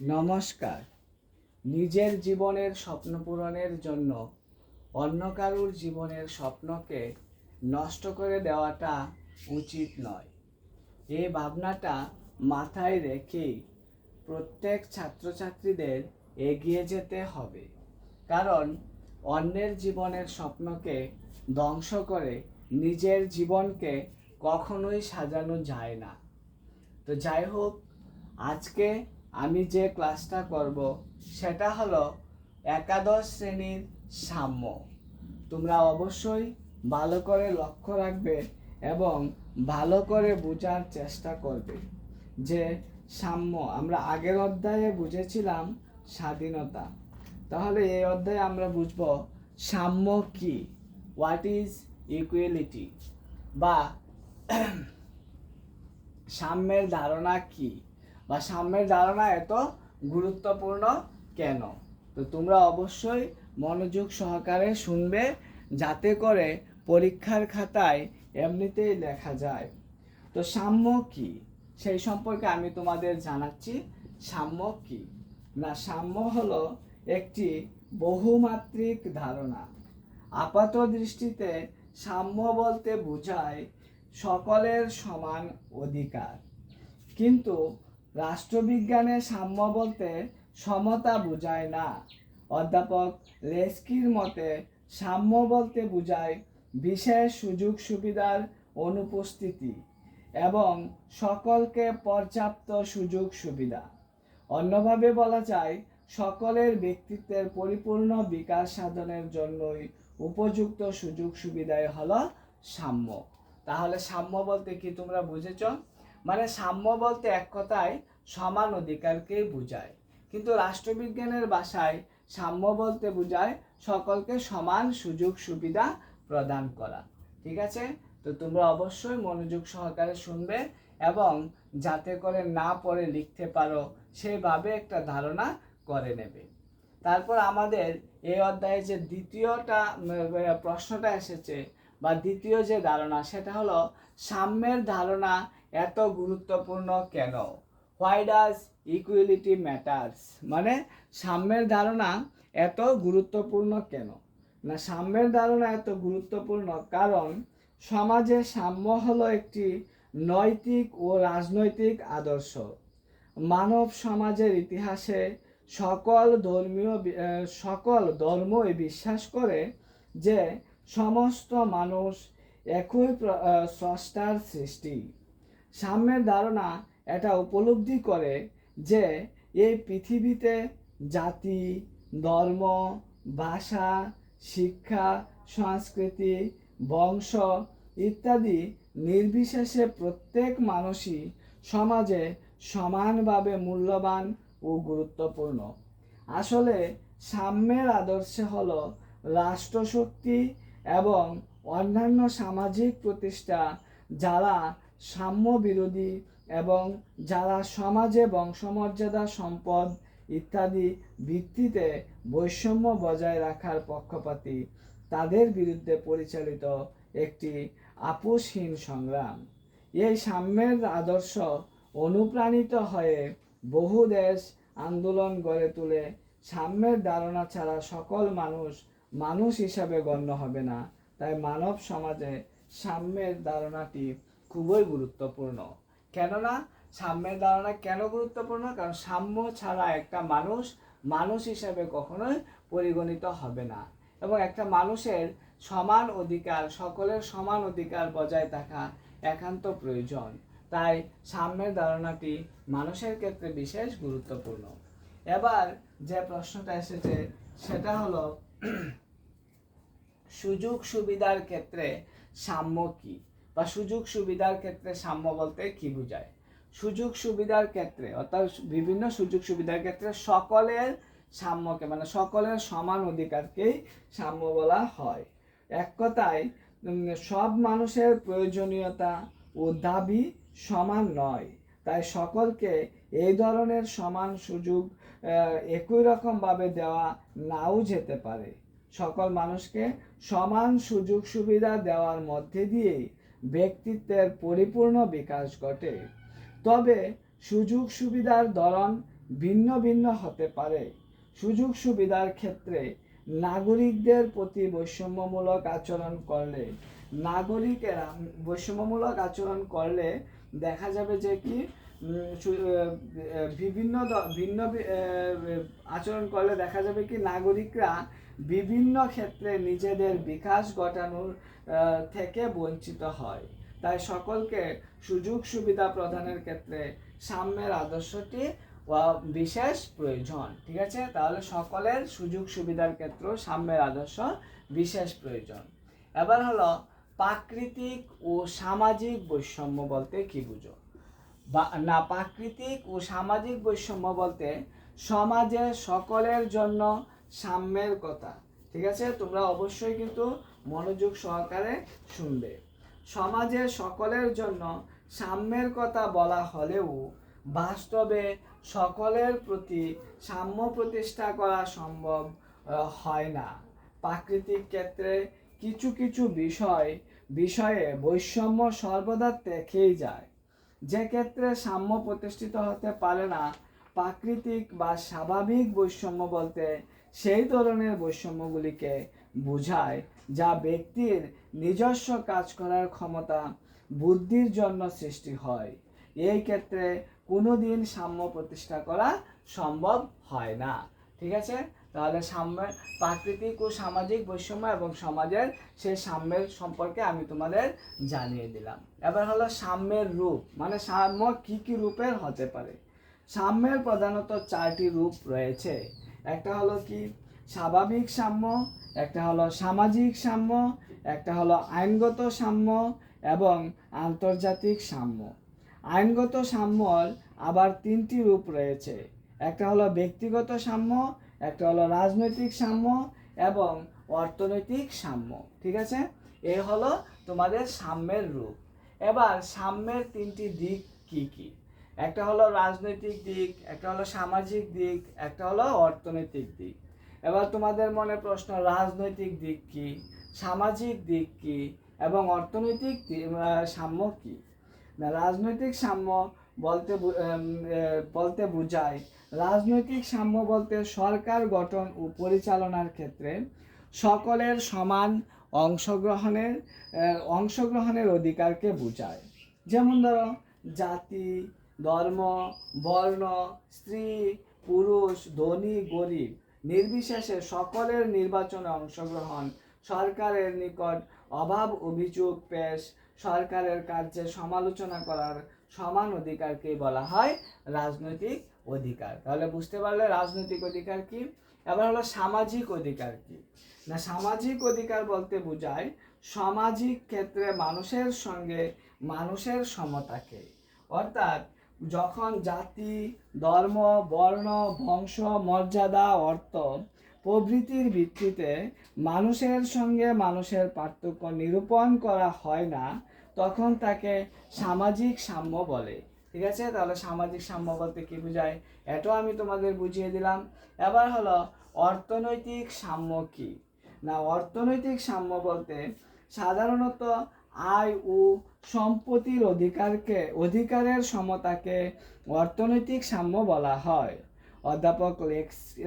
নমস্কার। নিজের জীবনের স্বপ্ন পূরণের জন্য অন্য কারুর জীবনের স্বপ্নকে নষ্ট করে দেওয়াটা উচিত নয়। এই ভাবনাটা মাথায় রেখেই প্রত্যেক ছাত্রছাত্রীদের এগিয়ে যেতে হবে। কারণ অন্যের জীবনের স্বপ্নকে ধ্বংস করে নিজের জীবনকে কখনোই সাজানো যায় না। তো যাই হোক, আজকে আমি যে ক্লাসটা করব, সেটা হলো একাদশ শ্রেণির সাম্য। তোমরা অবশ্যই ভালো করে লক্ষ্য রাখবে এবং ভালো করে বোঝার চেষ্টা করবে যে সাম্য, আমরা আগের অধ্যায়ে বুঝেছিলাম স্বাধীনতা। তাহলে এই অধ্যায়ে আমরা বুঝব সাম্য কি? হোয়াট ইজ ইকুয়ালিটি বা সাম্যের ধারণা কি? বা সাম্যের ধারণা এত গুরুত্বপূর্ণ কেন? তো তোমরা অবশ্যই মনোযোগ সহকারে শুনবে, যাতে করে পরীক্ষার খাতায় এমনিতেই লেখা যায়। তো সাম্য কি? সেই সম্পর্কে আমি তোমাদের জানাচ্ছি, সাম্য কি? না, সাম্য হলো একটি বহুমাত্রিক ধারণা। আপাত দৃষ্টিতে সাম্য বলতে বোঝায় সকলের সমান অধিকার। কিন্তু রাষ্ট্রবিজ্ঞানে সাম্য বলতে সমতা বোঝায় না। অধ্যাপক লেস্কির মতে, সাম্য বলতে বোঝায় বিশেষ সুযোগ সুবিধার অনুপস্থিতি এবং সকলকে পর্যাপ্ত সুযোগ সুবিধা। অন্যভাবে বলা যায়, সকলের ব্যক্তিত্বের পরিপূর্ণ বিকাশ সাধনের জন্যই উপযুক্ত সুযোগ সুবিধাই হলো সাম্য। তাহলে সাম্য বলতে কি তোমরা বুঝেছ? মানে সাম্য বলতে এক কথায় সমান অধিকারকে বোঝায়। কিন্তু রাষ্ট্রবিজ্ঞানের ভাষায় সাম্য বলতে বোঝায় সকলকে সমান সুযোগ সুবিধা প্রদান করা। ঠিক আছে? তো তোমরা অবশ্যই মনোযোগ সহকারে শুনবে এবং যাতে করে না পড়ে লিখতে পারো, সেভাবে একটা ধারণা করে নেবে। তারপর আমাদের এই অধ্যায়ে যে দ্বিতীয়টা প্রশ্নটা এসেছে বা দ্বিতীয় যে ধারণা, সেটা হলো সাম্যের ধারণা এত গুরুত্বপূর্ণ কেন? হোয়াই ডাজ ইকুয়ালিটি ম্যাটার্স মানে সাম্যের ধারণা এত গুরুত্বপূর্ণ কেন? না, সাম্যের ধারণা এত গুরুত্বপূর্ণ কারণ সমাজে সাম্য হলো একটি নৈতিক ও রাজনৈতিক আদর্শ। মানব সমাজের ইতিহাসে সকল ধর্মীয় সকল ধর্মই বিশ্বাস করে যে সমস্ত মানুষ একই স্রষ্টার সৃষ্টি। সাম্যের ধারণা এটা উপলব্ধি করে যে এই পৃথিবীতে জাতি, ধর্ম, ভাষা, শিক্ষা, সংস্কৃতি, বংশ ইত্যাদি নির্বিশেষে প্রত্যেক মানুষই সমাজে সমানভাবে মূল্যবান ও গুরুত্বপূর্ণ। আসলে সাম্যের আদর্শে হল রাষ্ট্রশক্তি এবং অন্যান্য সামাজিক প্রতিষ্ঠা যারা সাম্য বিরোধী এবং যারা সমাজে বংশমর্যাদা, সম্পদ ইত্যাদি ভিত্তিতে বৈষম্য বজায় রাখার পক্ষপাতী, তাদের বিরুদ্ধে পরিচালিত একটি আপোষহীন সংগ্রাম। এই সাম্যের আদর্শ অনুপ্রাণিত হয়ে বহু দেশ আন্দোলন গড়ে তুলে সাম্যের ধারণা ছাড়া সকল মানুষ মানুষ হিসাবে গণ্য হবে না। তাই মানব সমাজে সাম্যের ধারণাটি খুবই গুরুত্বপূর্ণ। কেননা, সাম্যের ধারণা কেন গুরুত্বপূর্ণ? কারণ সাম্য ছাড়া একটা মানুষ মানুষ হিসাবে কখনোই পরিগণিত হবে না। এবং একটা মানুষের সমান অধিকার, সকলের সমান অধিকার বজায় থাকা একান্ত প্রয়োজন। তাই সাম্যের ধারণাটি মানুষের ক্ষেত্রে বিশেষ গুরুত্বপূর্ণ। এবার যে প্রশ্নটা এসেছে, সেটা হলো সুযোগ সুবিধার ক্ষেত্রে সাম্য কি? বা সুযোগ সুবিধার ক্ষেত্রে সাম্য বলতে কি বোঝায়? সুযোগ সুবিধার ক্ষেত্রে, অর্থাৎ বিভিন্ন সুযোগ সুবিধার ক্ষেত্রে সকলের সাম্যকে মানে সকলের সমান অধিকারকেই সাম্য বলা হয়। এক কথায় সব মানুষের প্রয়োজনীয়তা ও দাবি সমান নয়। তাই সকলকে এই ধরনের সমান সুযোগ একই রকমভাবে দেওয়া নাও যেতে পারে। সকল মানুষকে সমান সুযোগ সুবিধা দেওয়ার মধ্যে দিয়েই ব্যক্তিত্বের পরিপূর্ণ বিকাশ ঘটে। তবে সুযোগ সুবিধার ধরন ভিন্ন ভিন্ন হতে পারে। সুযোগ সুবিধার ক্ষেত্রে নাগরিকদের প্রতি বৈষম্যমূলক আচরণ করলে, নাগরিকেরা বৈষম্যমূলক আচরণ করলে দেখা যাবে যে কি বিভিন্ন ভিন্ন আচরণ করলে দেখা যাবে কি, নাগরিকরা বিভিন্ন ক্ষেত্রে নিজেদের বিকাশ ঘটানোর থেকে বঞ্চিত হয়। তাই সকলকে সুযোগ সুবিধা প্রদানের ক্ষেত্রে সাম্যের আদর্শটি বিশেষ প্রয়োজন, ঠিক আছে? তাহলে সকলের সুযোগ সুবিধার ক্ষেত্রে সাম্যের আদর্শ বিশেষ প্রয়োজন। এবার হলো প্রাকৃতিক ও সামাজিক বৈষম্য বলতে কি বুঝো? বা, না, প্রাকৃতিক ও সামাজিক বৈষম্য বলতে সমাজে সকলের জন্য সাম্যের কথা। ঠিক আছে? তোমরা অবশ্যই কিন্তু মনোযোগ সহকারে শুনবে। সমাজে সকলের জন্য সাম্যের কথা বলা হলেও বাস্তবে সকলের প্রতি সাম্য প্রতিষ্ঠা করা সম্ভব হয় না। প্রাকৃতিক ক্ষেত্রে কিছু কিছু বিষয়, বিষয়ে বৈষম্য সর্বদা দেখেই যায়। যে ক্ষেত্রে সাম্য প্রতিষ্ঠিত হতে পারে না, প্রাকৃতিক বা স্বাভাবিক বৈষম্য বলতে সেই ধরনের বৈষম্যগুলিকে বোঝায় যা ব্যক্তির নিজস্ব কাজ করার ক্ষমতা বুদ্ধির জন্য সৃষ্টি হয়। এই ক্ষেত্রে কোনোদিন সাম্য প্রতিষ্ঠা করা সম্ভব হয় না। ঠিক আছে? তাহলে সাম্য, প্রাকৃতিক ও সামাজিক বৈষম্য এবং সমাজের সেই সাম্যের সম্পর্কে আমি তোমাদের জানিয়ে দিলাম। এবার হলো সাম্যের রূপ মানে সাম্য কি কি রূপের হতে পারে? সাম্যের প্রধানত চারটি রূপ রয়েছে। একটা হলো কি স্বাভাবিক সাম্য, একটা হলো সামাজিক সাম্য, একটা হলো আইনগত সাম্য এবং আন্তর্জাতিক সাম্য। আইনগত সাম্যর আবার তিনটি রূপ রয়েছে। একটা হলো ব্যক্তিগত সাম্য, একটা হলো রাজনৈতিক সাম্য এবং অর্থনৈতিক সাম্য। ঠিক আছে? এ হলো তোমাদের সাম্যের রূপ। এবার সাম্যের তিনটি দিক কি কি? একটা হলো রাজনৈতিক দিক, একটা হলো সামাজিক দিক, একটা হলো অর্থনৈতিক দিক। এবার তোমাদের মনে প্রশ্ন, রাজনৈতিক দিক কি? সামাজিক দিক কি? এবং অর্থনৈতিক সাম্য কি? না, রাজনৈতিক সাম্য বলতে বলতে বোঝায়, রাজনৈতিক সাম্য বলতে সরকার গঠন ও পরিচালনার ক্ষেত্রে সকলের সমান অংশগ্রহণের অংশগ্রহণের অধিকারকে বোঝায়। যেমন ধরো, জাতি ধর্ম, বর্ণ, স্ত্রী, পুরুষ, ধনী, গরিব নির্বিশেষে সকলের নির্বাচনে অংশগ্রহণ। সরকারের নিকট অভাব অভিযোগ পেশ, সরকারের কার্যে সমালোচনা করার সমান অধিকারকে বলা হয় রাজনৈতিক অধিকার। তাহলে বুঝতে পারলে রাজনৈতিক অধিকার কি? এবার হলো সামাজিক অধিকার কি? না, সামাজিক অধিকার বলতে বোঝায় সামাজিক ক্ষেত্রে মানুষের সঙ্গে মানুষের সমতাকে। অর্থাৎ যখন জাতি, ধর্ম, বর্ণ, বংশ, মর্যাদা, অর্থ প্রভৃতির ভিত্তিতে মানুষের সঙ্গে মানুষের পার্থক্য নিরূপণ করা হয় না, তখন তাকে সামাজিক সাম্য বলে। ঠিক আছে? তাহলে সামাজিক সাম্য বলতে কী বোঝায়? এটাও আমি তোমাদের বুঝিয়ে দিলাম। এবার হলো অর্থনৈতিক সাম্য কী? না, অর্থনৈতিক সাম্য বলতে সাধারণত আয় ও সম্পত্তির অধিকারকে, অধিকারের সমতাকে অর্থনৈতিক সাম্য বলা হয়। অধ্যাপক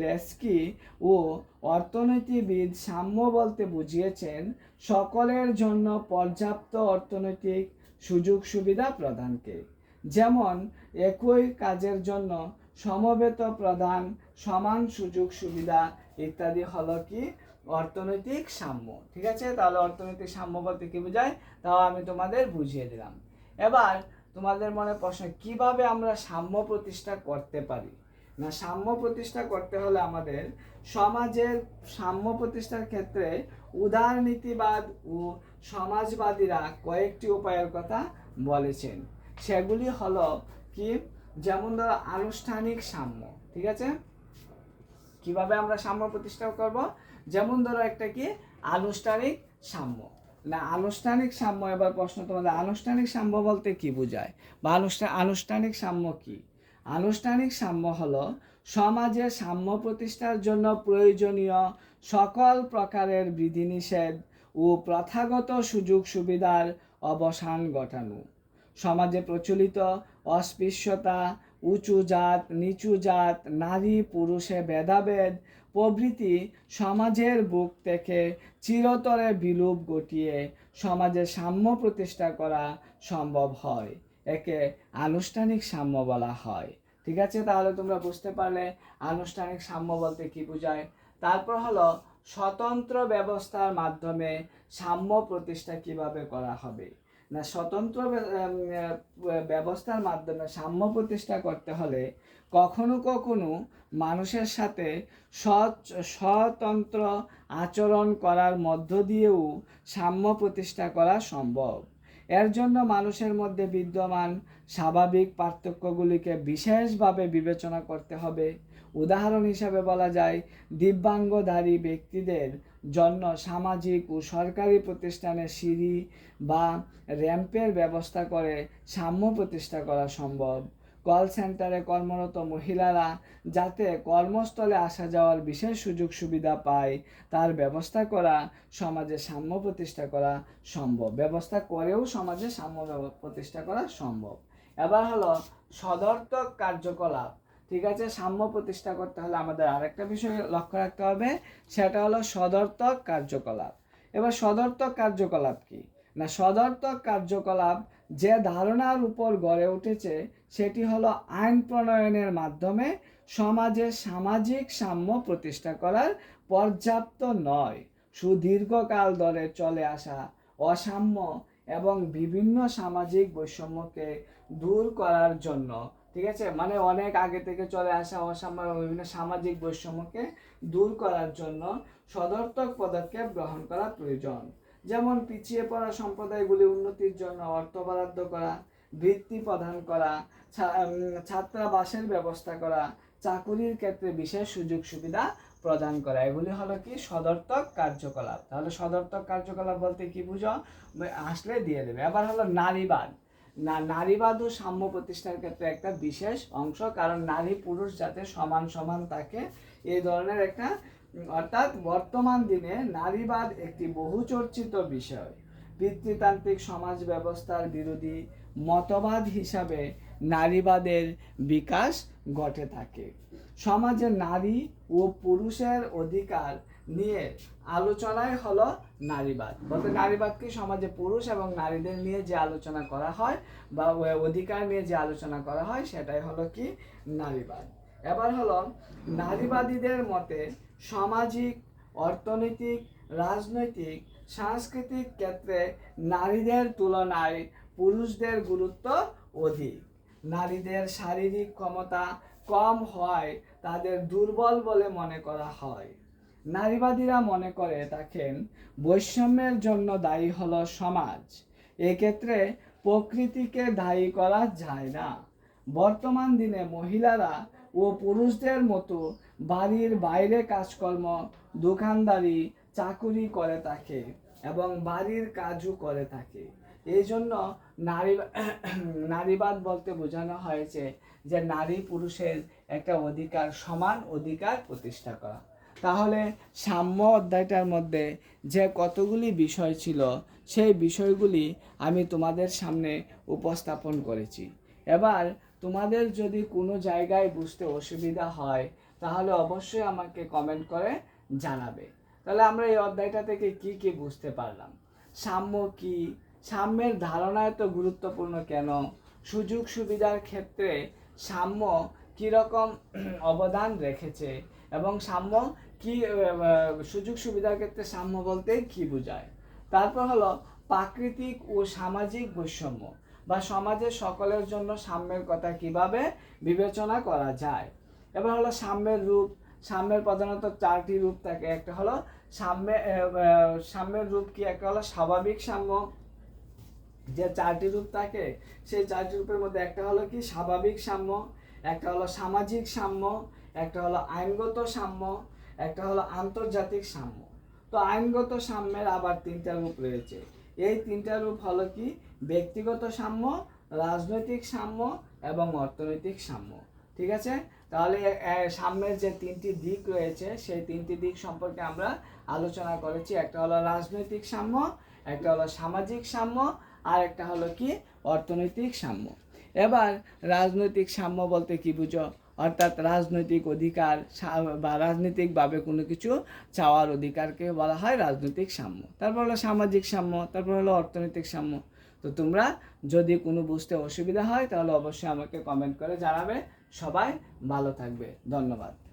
লেস্কি ও অর্থনীতিবিদ সাম্য বলতে বুঝিয়েছেন, সকলের জন্য পর্যাপ্ত অর্থনৈতিক সুযোগ সুবিধা প্রদানকে। যেমন, একই কাজের জন্য সমবেত প্রদান, সমান সুযোগ সুবিধা ইত্যাদি হলো কি? অর্থনৈতিক সাম্য, ঠিক আছে? তাহলে অর্থনৈতিক সাম্য বলতে কি বোঝায়? তাও আমি তোমাদের বুঝিয়ে দিলাম। এবার তোমাদের মনে প্রশ্ন, কীভাবে আমরা সাম্য প্রতিষ্ঠা করতে পারি? না, সাম্য প্রতিষ্ঠা করতে হলে আমাদের সমাজের সাম্য প্রতিষ্ঠার ক্ষেত্রে উদারনীতিবাদ ও সমাজবাদীরা কয়েকটি উপায়ের কথা বলেছেন। সেগুলি হলো কি? যেমন ধরো, আনুষ্ঠানিক সাম্য, ঠিক আছে? কীভাবে আমরা সাম্য প্রতিষ্ঠা করব? যেমন ধরো একটা কি, আনুষ্ঠানিক সাম্য। না, আনুষ্ঠানিক সাম্য, এবার প্রশ্ন তোমাদের, আনুষ্ঠানিক সাম্য বলতে কি বোঝায়? বা আনুষ্ঠান আনুষ্ঠানিক সাম্য কি? আনুষ্ঠানিক সাম্য হলো সমাজে সাম্য প্রতিষ্ঠার জন্য প্রয়োজনীয় সকল প্রকারের বিধিনিষেধ ও প্রথাগত সুযোগ সুবিধার অবসান ঘটানো। সমাজে প্রচলিত অস্পৃশ্যতা উঁচু জাত, নিচু জাত, নারী, পুরুষে ভেদাভেদ, প্রভৃতি সমাজের বুক থেকে চিরতরে বিলুপ ঘটিয়ে সমাজে সাম্য প্রতিষ্ঠা করা সম্ভব হয়। একে আনুষ্ঠানিক সাম্য বলা হয়। ঠিক আছে? তাহলে তোমরা বুঝতে পারলে আনুষ্ঠানিক সাম্য বলতে কি বোঝায়? তারপর হলো স্বতন্ত্র ব্যবস্থার মাধ্যমে সাম্য প্রতিষ্ঠা কীভাবে করা হবে? না, স্বতন্ত্র ব্যবস্থার মাধ্যমে সাম্য প্রতিষ্ঠা করতে হলে কখনো কখনো মানুষের সাথে স্বতন্ত্র আচরণ করার মধ্য দিয়েও সাম্য প্রতিষ্ঠা করা সম্ভব। এর জন্য মানুষের মধ্যে বিদ্যমান স্বাভাবিক পার্থক্যগুলিকে বিশেষভাবে বিবেচনা করতে হবে। উদাহরণ হিসাবে বলা যায়, দিব্যাঙ্গধারী ব্যক্তিদের জন্য সামাজিক ও সরকারি প্রতিষ্ঠানে সিঁড়ি বা র্যাম্পের ব্যবস্থা করে সাম্য প্রতিষ্ঠা করা সম্ভব। কল সেন্টারে কর্মরত মহিলারা যাতে কর্মস্থলে আসা যাওয়ার বিশেষ সুযোগ সুবিধা পায়, তার ব্যবস্থা করা সমাজে সাম্য প্রতিষ্ঠা করা সম্ভব। ব্যবস্থা করেও সমাজে সাম্য প্রতিষ্ঠা করা সম্ভব। এবার হলো সদর্থক কার্যকলাপ। ঠিক আছে, সাম্য প্রতিষ্ঠা করতে হলে আমাদের আরেকটা বিষয় লক্ষ্য রাখতে হবে, সেটা হলো সদর্থক কার্যকলাপ। এবার সদর্থক কার্যকলাপ কি? না, সদর্থক কার্যকলাপ যে ধারণার উপর গড়ে উঠেছে, সেটি হলো আইন প্রণয়নের মাধ্যমে সমাজে সামাজিক সাম্য প্রতিষ্ঠা করার পর্যাপ্ত নয়। সুদীর্ঘকাল ধরে চলে আসা অসাম্য এবং বিভিন্ন সামাজিক বৈষম্যকে দূর করার জন্য ঠিক আছে? মানে অনেক আগে থেকে চলে আসা অসাম্য বিভিন্ন সামাজিক বৈষম্যকে দূর করার জন্য সদর্থক পদক্ষেপ গ্রহণ করা প্রয়োজন। যেমন পিছিয়ে পড়া সম্প্রদায়গুলি উন্নতির জন্য অর্থ বরাদ্দ করা, বৃত্তি প্রদান করা ছাত্রাবাসের ব্যবস্থা করা, চাকুরির ক্ষেত্রে বিশেষ সুযোগ সুবিধা প্রদান করা। এগুলি হলো কি? সদর্থক কার্যকলাপ। তাহলে সদর্থক কার্যকলাপ বলতে কি বুঝো? আসলে দিয়ে দেবে। আবার হলো নারীবাদ। না নারীবাদ ও সাম্য প্রতিষ্ঠার ক্ষেত্রে একটা বিশেষ অংশ, কারণ নারী পুরুষ যাতে সমান সমান থাকে এই ধরনের একটা, অর্থাৎ বর্তমান দিনে নারীবাদ একটি বহুচর্চিত বিষয়। পিতৃতান্ত্রিক সমাজ ব্যবস্থার বিরোধী মতবাদ হিসাবে নারীবাদের বিকাশ ঘটে থাকে। সমাজে নারী ও পুরুষের অধিকার নিয়ে আলোচনায় হলো নারীবাদ। বলতে নারীবাদ কি? সমাজে পুরুষ এবং নারীদের নিয়ে যে আলোচনা করা হয় বা অধিকার নিয়ে যে আলোচনা করা হয়, সেটাই হলো কি? নারীবাদ। এবার হলো নারীবাদীদের মতে সামাজিক, অর্থনৈতিক, রাজনৈতিক, সাংস্কৃতিক ক্ষেত্রে নারীদের তুলনায় পুরুষদের গুরুত্ব অধিক। নারীদের শারীরিক ক্ষমতা কম হয়, তাদের দুর্বল বলে মনে করা হয়। নারীবাদীরা মনে করে থাকেন, বৈষম্যের জন্য দায়ী হলো সমাজ। এক্ষেত্রে প্রকৃতিকে দায়ী করা যায় না। বর্তমান দিনে মহিলারা ও পুরুষদের মতো বাড়ির বাইরে কাজকর্ম, দোকানদারি, চাকুরি করে থাকে এবং বাড়ির কাজও করে থাকে। এই জন্য নারী, নারীবাদ বলতে বোঝানো হয়েছে যে নারী পুরুষের একটা অধিকার, সমান অধিকার প্রতিষ্ঠা করা। তাহলে সাম্য অধ্যায়টার মধ্যে যে কতগুলি বিষয় ছিল, সেই বিষয়গুলি আমি তোমাদের সামনে উপস্থাপন করেছি। এবার তোমাদের যদি কোনো জায়গায় বুঝতে অসুবিধা হয়, তাহলে অবশ্যই আমাকে কমেন্ট করে জানাবে। তাহলে আমরা এই অধ্যায়টা থেকে কি কি বুঝতে পারলাম? সাম্য কি? সাম্যের ধারণা এত গুরুত্বপূর্ণ কেন? সুযোগ সুবিধার ক্ষেত্রে সাম্য কীরকম অবদান রেখেছে? এবং সাম্য কি সুযোগ সুবিধার ক্ষেত্রে সাম্য বলতে কি বোঝায়? তারপর হলো প্রাকৃতিক ও সামাজিক বৈষম্য বা সমাজের সকলের জন্য সাম্যের কথা কীভাবে বিবেচনা করা যায়? এবার হলো সাম্যের রূপ, সাম্যের প্রধানত চারটি রূপ থাকে। একটা হলো সাম্যে সাম্যের রূপ কি? একটা হলো স্বাভাবিক সাম্য। যে চারটি রূপ থাকে, সেই চারটি রূপের মধ্যে একটা হলো কি? স্বাভাবিক সাম্য, একটা হলো সামাজিক সাম্য, একটা হলো আইনগত সাম্য একটা হলো আন্তর্জাতিক সাম্য। তো আইনগত সাম্যের আবার তিনটা রূপ রয়েছে। এই তিনটা রূপ হলো কি? ব্যক্তিগত সাম্য, রাজনৈতিক সাম্য এবং অর্থনৈতিক সাম্য। ঠিক আছে? তাহলে সাম্যের যে তিনটি দিক রয়েছে, সেই তিনটি দিক সম্পর্কে আমরা আলোচনা করেছি। একটা হলো রাজনৈতিক সাম্য, একটা হলো সামাজিক সাম্য, আর একটা হলো কি? অর্থনৈতিক সাম্য। এবার, রাজনৈতিক সাম্য বলতে কি বুঝো? অর্থাৎ রাজনৈতিক অধিকার বা রাজনৈতিকভাবে কোনো কিছু চাওয়ার অধিকারকে বলা হয় রাজনৈতিক সাম্য। তারপর হলো সামাজিক সাম্য, তারপর হলো অর্থনৈতিক সাম্য। তো তোমরা যদি কোনো বুঝতে অসুবিধা হয় তাহলে অবশ্যই আমাকে কমেন্ট করে জানাবে। সবাই ভালো থাকবে। ধন্যবাদ।